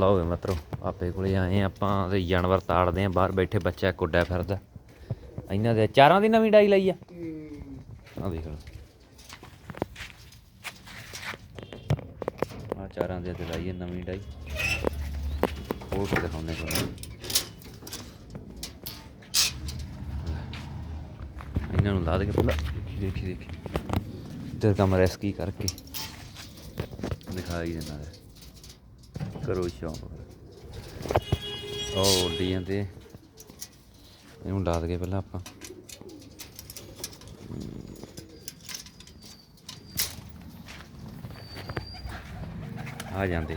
ਲਓ ਵੀ ਮਿੱਤਰੋ, ਆਪੇ ਕੋਲੇ ਆਏ ਆਪਾਂ ਤੇ ਜਾਨਵਰ ਤਾੜਦੇ ਆ ਬਾਹਰ ਬੈਠੇ ਬੱਚਾ ਕੁੱਡਾ ਫਿਰਦਾ। ਇਹਨਾਂ ਦੇ ਚਾਰਾਂ ਦੀ ਨਵੀਂ ਡਾਈ ਲਈ ਆ। ਆ ਦੇਖ ਲਓ। ਆ ਚਾਰਾਂ ਦੇ ਤੇ ਲਾਈ ਹੈ ਨਵੀਂ ਡਾਈ। ਹੋਰ ਕੀ ਦਿਖਾਉਂਦੇ ਤੁਹਾਨੂੰ? ਇਹਨਾਂ ਨੂੰ ਲਾ ਦੇ ਕੇ ਪਹਿਲਾਂ। ਦੇਖੀ ਦੇਖੀ ਤੇ ਕੰਮ ਰੈਸਕੀ ਕਰਕੇ। ਦਿਖਾਈ ਦਿੰਦਾ। ਹੈ ਕਰੋ ਸ਼ੌਂਕ। ਉਹ ਉੱਡੀਆਂ ਜਾਂਦੇ ਇਹਨੂੰ ਲਾ ਦਗੇ ਪਹਿਲਾਂ ਆਪਾਂ। ਆ ਜਾਂਦੇ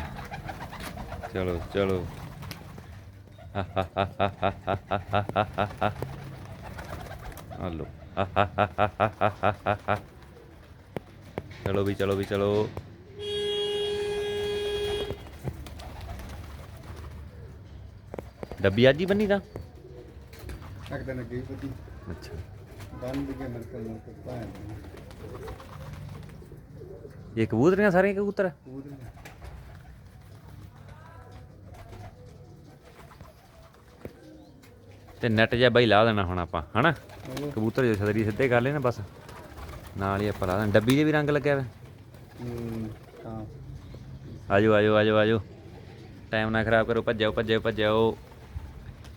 ਚਲੋ ਚਲੋ। ਹਲੋ ਚਲੋ ਵੀ ਚਲੋ ਵੀ, ਚਲੋ। ਡੱਬੀ ਅੱਜ ਹੀ ਬੰਨੀ ਤਾਂ ਤੱਕ ਤਾਂ ਲੱਗੀ ਪਤੀ ਅੱਛਾ। ਬੰਦ ਕੇ ਮਰਕਲ ਨੂੰ ਪਾਇਆ ਇਹ ਕਬੂਤਰੀਆਂ ਸਾਰੀਆਂ ਕਬੂਤਰ? ਆ? ਤੇ ਨੈਟ ਜਿਹਾ ਬਾਈ ਲਾ ਦੇਣਾ ਹੁਣ ਆਪਾਂ ਹਨਾ? ਕਬੂਤਰ ਜੇ ਛਤਰੀ ਸਿੱਧੇ ਕਰ ਲੈਣਾ ਬਸ। ਨਾਲ ਹੀ ਆਪਾਂ ਲਾ ਦੇਣਾ। ਡੱਬੀ ਦੇ ਵੀ ਰੰਗ ਲੱਗਿਆ ਵਾ। ਹੂੰ ਹਾਂ। ਆਜੋ ਆਜੋ ਆਜੋ ਆਜੋ। ਟਾਈਮ ਨਾ ਖਰਾਬ ਕਰੋ ਭੱਜੋ ਭੱਜੋ ਭੱਜੋ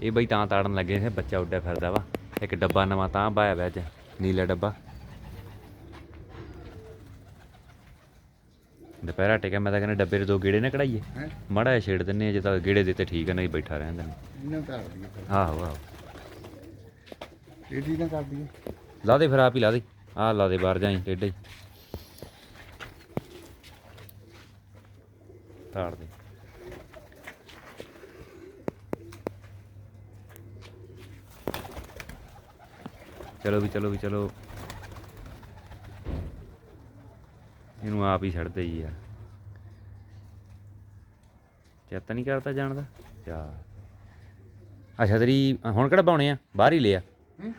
ਇਹ ਬਈ ਤਾਂ ਤਾੜਨ ਲੱਗੇ ਸੀ ਬੱਚਾ ਉੱਡਿਆ ਫਿਰਦਾ ਵਾ। ਇੱਕ ਡੱਬਾ ਨਵਾਂ ਤਾਂ ਪਾਇਆ ਵਾ ਅੱਜ ਨੀਲਾ ਡੱਬਾ। ਦੁਪਹਿਰਾ ਟਿਕਿਆ ਮੈਂ ਤਾਂ ਕਹਿੰਦਾ ਡੱਬੇ ਦੇ ਦੋ ਗੇੜੇ ਨਾ ਕਢਾਈਏ। ਹੈ? ਮਾੜਾ ਜਿਹਾ ਛੇੜ ਦਿੰਨੇ ਜੇ ਤਾਂ ਗੇੜੇ ਦਿੱਤੇ ਠੀਕ ਆ ਨਹੀਂ ਬੈਠਾ ਇਹਨਾਂ ਕਰ ਦਈਏ ਫਿਰ। ਆਹੋ ਆਹੋ। ਇਹ ਠੀਕ ਨਾ ਕਰ ਦਈਏ ਲਾ ਦੇ ਫਿਰ ਆਪ ਹੀ ਲਾ ਦੇ। ਆਹ ਲਾ ਦੇ ਬਾਹਰ ਜਾਈ ਹੀ ਤਾੜ ਦੇ। ਚਲੋ ਵੀ ਚਲੋ ਵੀ ਚਲੋ। ਇਹਨੂੰ ਆਪ ਹੀ ਛੱਡ ਦੇ ਜੀ ਯਾਰ ਚੇਤਾ ਨਹੀਂ ਕਰਦਾ ਜਾਣ ਦਾ? ਚਾ ਅੱਛਾ ਤੇਰੀ ਹੁਣ ਕਿਹੜਾ ਪਾਉਣੇ ਆ? ਬਾਹਰ ਹੀ ਲਿਆ ਹੂੰ।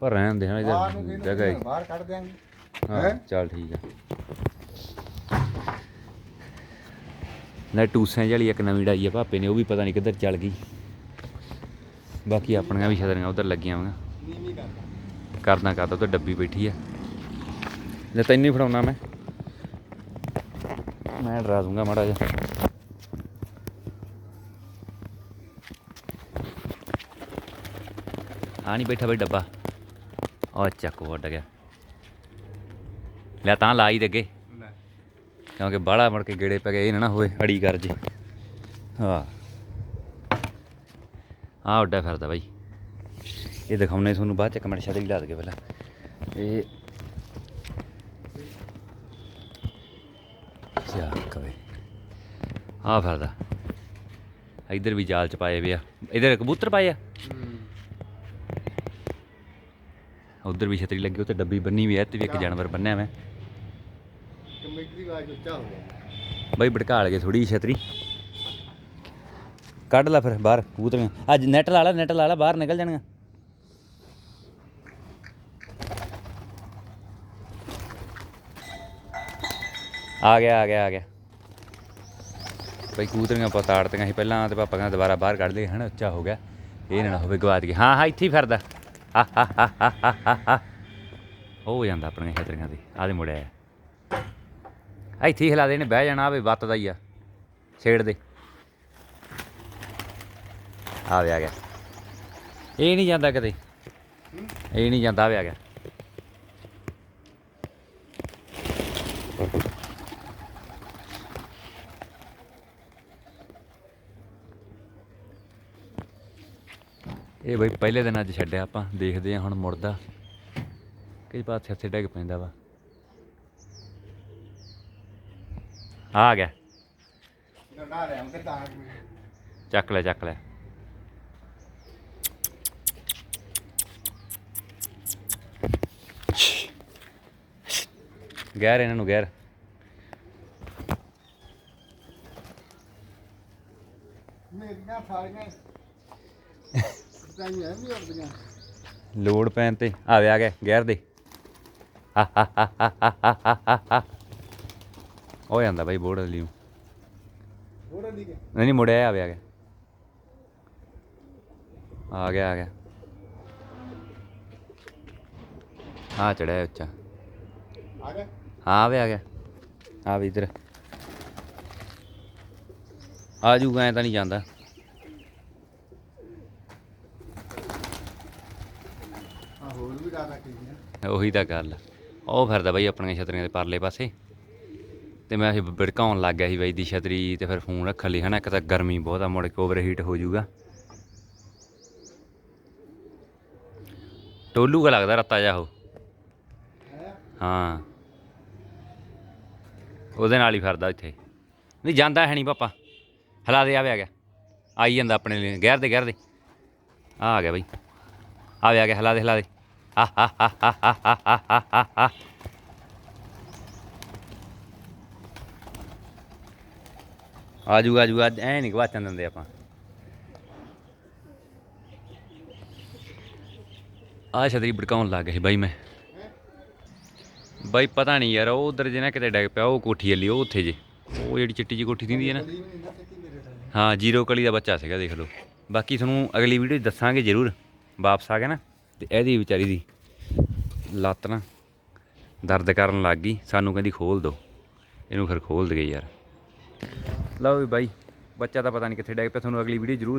ਪਰ ਰਹਿਣ ਦੇ ਹਾਂ ਇਹਦਾ ਜਗ੍ਹਾ ਹੀ। ਬਾਹਰ ਕੱਢ ਦਿਆਂਗੇ। ਹਾਂ ਹੈਂ? ਚੱਲ ਠੀਕ ਆ। ਨਾ ਟੂਸਿਆਂ ਵਾਲੀ ਇੱਕ ਨਵੀਂ ਡਾਈ ਆ ਭਾਪੇ ਨੇ ਉਹ ਵੀ ਪਤਾ ਨਹੀਂ ਕਿੱਧਰ ਚੱਲ ਗਈ। ਬਾਕੀ ਆਪਣੀਆਂ ਵੀ ਛਤਰੀਆਂ ਉਧਰ ਲੱਗੀਆਂ ਨੀਵੀਂ ਕਰਦਾ ਕਰਦਾ ਕਰਦਾ ਤੇ ਡੱਬੀ ਬੈਠੀ ਆ। ਲੈ ਤੈਨੂੰ ਹੀ ਫੜਾਉਣਾ ਮੈਂ। ਮੈਂ ਡਰਾ ਦੂੰਗਾ ਮਾੜਾ ਜਿਹਾ। ਆ ਨਹੀਂ ਬੈਠਾ ਬਈ ਡੱਬਾ। ਉਹ ਚੱਕ ਉੱਡ ਗਿਆ। ਲੈ ਤਾਂ ਲਾਈ ਦੇ ਅੱਗੇ। ਕਿਉਂਕਿ ਬਾਹਲਾ ਮੁੜ ਕੇ ਗੇੜੇ ਪੈ ਗਏ ਇਹ ਨਾ ਨਾ ਹੋਵੇ ਅੜੀ ਕਰ ਜੇ। ਹਾਂ। ਆ ਉੱਡਾ ਫਿਰਦਾ ਬਾਈ। ਇਹ ਦਿਖਾਉਣੇ ਤੁਹਾਨੂੰ ਬਾਅਦ ਚ ਕਮੈਂਟ ਛੱਡ ਲਾ ਦਗੇ ਪਹਿਲਾਂ। ਇਹ ਸਿਆ ਕਵੇ? ਆ ਫਿਰਦਾ। ਇੱਧਰ ਵੀ ਜਾਲ ਚ ਪਾਏ ਵੇ ਆ। ਇੱਧਰ ਕਬੂਤਰ ਪਾਏ ਆ? ਹੂੰ ਉਧਰ ਵੀ ਛਤਰੀ ਲੱਗੀ ਉੱਤੇ ਡੱਬੀ ਬੰਨੀ ਵੀ ਐ ਤੇ ਵੀ ਇੱਕ ਜਾਨਵਰ ਬੰਨਿਆ ਮੈਂ। ਕਮੇਟੀ ਦੀ ਆਵਾਜ਼ ਉੱਚਾ ਹੋ ਗਿਆ ਬਾਈ ਭੜਕਾਲ ਕੇ ਥੋੜੀ ਛਤਰੀ। ਕੱਢ ਲੈ ਫਿਰ ਬਾਹਰ ਕੂਤਰੀਆਂ ਅੱਜ ਨੈਟ ਲਾ ਲੈ ਨੈਟ ਲਾ ਲੈ, ਬਾਹਰ ਨਿਕਲ ਜਾਣਗੀਆਂ ਆ ਗਿਆ ਆ ਗਿਆ ਆ ਗਿਆ। ਬਈ ਕੂਤਰੀਆਂ ਪਤਾੜਤੀਆਂ ਸੀ ਪਹਿਲਾਂ ਤੇ ਪਾਪਾ ਕਹਿੰਦਾ ਦੁਬਾਰਾ ਬਾਹਰ ਕੱਢ ਲਈ ਹਨਾ, ਉੱਚਾ ਹੋ ਗਿਆ। ਇਹ ਨਾ ਹੋਵੇ ਗਵਾਚ ਗਈ। ਹਾਂ ਹਾਂ, ਇੱਥੇ ਹੀ ਫਿਰਦਾ। ਹੋ ਜਾਂਦਾ ਆਪਣੀਆਂ ਖੇਤਰੀਆਂ ਦੀ। ਆਦੇ ਮੁੜਿਆ ਇੱਥੇ ਹੀ ਹਿਲਾ ਦੇਣੇ ਬਹਿ ਜਾਣਾ ਆਵੇ ਵੱਤ ਦਾ ਹੀ ਆ। ਛੇੜ ਦੇ। ਆ ਵੀ ਆ ਗਿਆ। ਇਹ ਨਹੀਂ ਜਾਂਦਾ ਕਿਤੇ ਇਹ ਨਹੀਂ ਜਾਂਦਾ ਆਵੇ ਆ ਗਿਆ। ਇਹ ਬਈ ਪਹਿਲੇ ਦਿਨ ਅੱਜ ਛੱਡਿਆ ਆਪਾਂ ਦੇਖਦੇ ਆ ਹੁਣ ਮੁੜਦਾ। ਕਈ ਪਾਸੇ ਹੱਥੇ ਡਿੱਗ ਪੈਂਦਾ ਵਾ। ਆ ਗਿਆ। ਚੱਕ ਲੈ ਚੱਕ ਲੈ। ਗੈਰ ਇਹਨਾਂ ਨੂੰ ਗੈਰ ਮੇਰੀਆਂ ਸਾਰੀਆਂ ਸਾਈਆਂ ਵੀ ਉੱਡਦੀਆਂ ਲੋਡ ਪੈਣ ਤੇ। ਆਵੇ ਆ ਗਿਆ ਗੈਰ ਦੇ। ਹੋ ਜਾਂਦਾ ਬਾਈ ਬੋਰਡ ਲਈ ਨੂੰ। ਦੀ ਕਿ? ਨਹੀਂ ਨਹੀਂ ਮੁੜਿਆ ਆ ਗਿਆ ਆ ਗਿਆ। ਆ ਗਿਆ ਆ ਗਿਆ। ਆ ਚੜਿਆ ਉੱਚਾ। ਆ ਗਿਆ? ਆ ਵੀ ਆ ਗਿਆ। ਆ ਵੀ ਇਧਰ। ਆ ਜੂਗਾ ਐ ਤਾਂ ਨਹੀਂ ਜਾਂਦਾ। ਆ ਹੋਰ ਵੀ ਰੱਖੀ ਨੇ ਉਹੀ ਤਾਂ ਗੱਲ। ਉਹ ਫਿਰਦਾ ਬਾਈ ਆਪਣੀਆਂ ਛਤਰੀਆਂ ਦੇ ਪਰਲੇ ਪਾਸੇ। ਤੇ ਮੈਂ ਇਹ ਭੜਕਾਉਣ ਲੱਗ ਗਿਆ ਸੀ ਬਾਈ ਦੀ ਛਤਰੀ ਤੇ ਫਿਰ ਫੋਨ ਰੱਖਣ ਲਈ ਹਨਾ ਇੱਕ ਤਾਂ ਗਰਮੀ ਬਹੁਤ ਆ ਮੁੜ ਕੇ ਓਵਰ ਹੀਟ ਹੋ ਜਾਊਗਾ ਟੋਲੂ ਕਾ ਲੱਗਦਾ ਰੱਤਾ ਜਾ ਉਹ। ਹਾਂ। ਉਹਦੇ ਨਾਲ ਹੀ ਫਿਰਦਾ ਇੱਥੇ। ਨਹੀਂ, ਜਾਂਦਾ ਹੈ ਨਹੀਂ ਪਾਪਾ। ਹਲਾ ਦੇ, ਆਵੇ ਆ ਗਿਆ। ਆਈ ਜਾਂਦਾ ਆਪਣੇ ਲਈ, ਗਹਿਰ ਦੇ ਗਹਿਰ ਦੇ। ਆ ਗਿਆ ਬਈ। ਆਵੇ ਆ ਗਿਆ, ਹਲਾ ਦੇ ਹਲਾ ਦੇ। ਆ ਹਾ ਹਾ ਹਾ ਹਾ ਹਾ ਹਾ ਆਜੂ ਆਜੂ ਅੱਜ ਐ ਨਹੀਂ ਗਵਾਚਣ ਦਿੰਦੇ ਆਪਾਂ। ਆ ਛਤਰੀ ਭੜਕਾਉਣ ਲੱਗ ਗਏ ਸੀ ਬਾਈ ਮੈਂ। ਬਾਈ ਪਤਾ ਨਹੀਂ ਯਾਰ, ਉਹ ਉਧਰ ਜਿਹਨਾਂ ਕਿਤੇ ਡਿੱਗ ਪਿਆ, ਉਹ ਕੋਠੀ ਵਾਲੀ, ਉਹ ਉੱਥੇ ਜੇ। ਉਹ ਜਿਹੜੀ ਚਿੱਟੀ ਜੀ ਕੋਠੀ ਦਿੰਦੀ ਹੈ ਨਾ। ਹਾਂ, ਜੀਰੋ ਕਲੀ ਦਾ ਬੱਚਾ ਸੀਗਾ, ਦੇਖ ਲਓ। ਬਾਕੀ ਤੁਹਾਨੂੰ ਅਗਲੀ ਵੀਡੀਓ 'ਚ ਦੱਸਾਂਗੇ ਜ਼ਰੂਰ। ਵਾਪਸ ਆ ਗਿਆ ਨਾ, ਤੇ ਇਹਦੀ ਵਿਚਾਰੀ ਦੀ ਲੱਤ ਨਾ ਦਰਦ ਕਰਨ ਲੱਗ ਗਈ। ਸਾਨੂੰ ਕਹਿੰਦੀ, ਖੋਲ ਦਿਓ ਇਹਨੂੰ ਫਿਰ ਖੋਲ ਦਗੇ ਯਾਰ। ਲਓ ਵੀ ਬਾਈ, ਬੱਚਾ ਤਾਂ ਪਤਾ ਨਹੀਂ ਕਿੱਥੇ ਡੈਗ ਪਿਆ। ਤੁਹਾਨੂੰ ਅਗਲੀ ਵੀਡੀਓ ਜ਼ਰੂਰ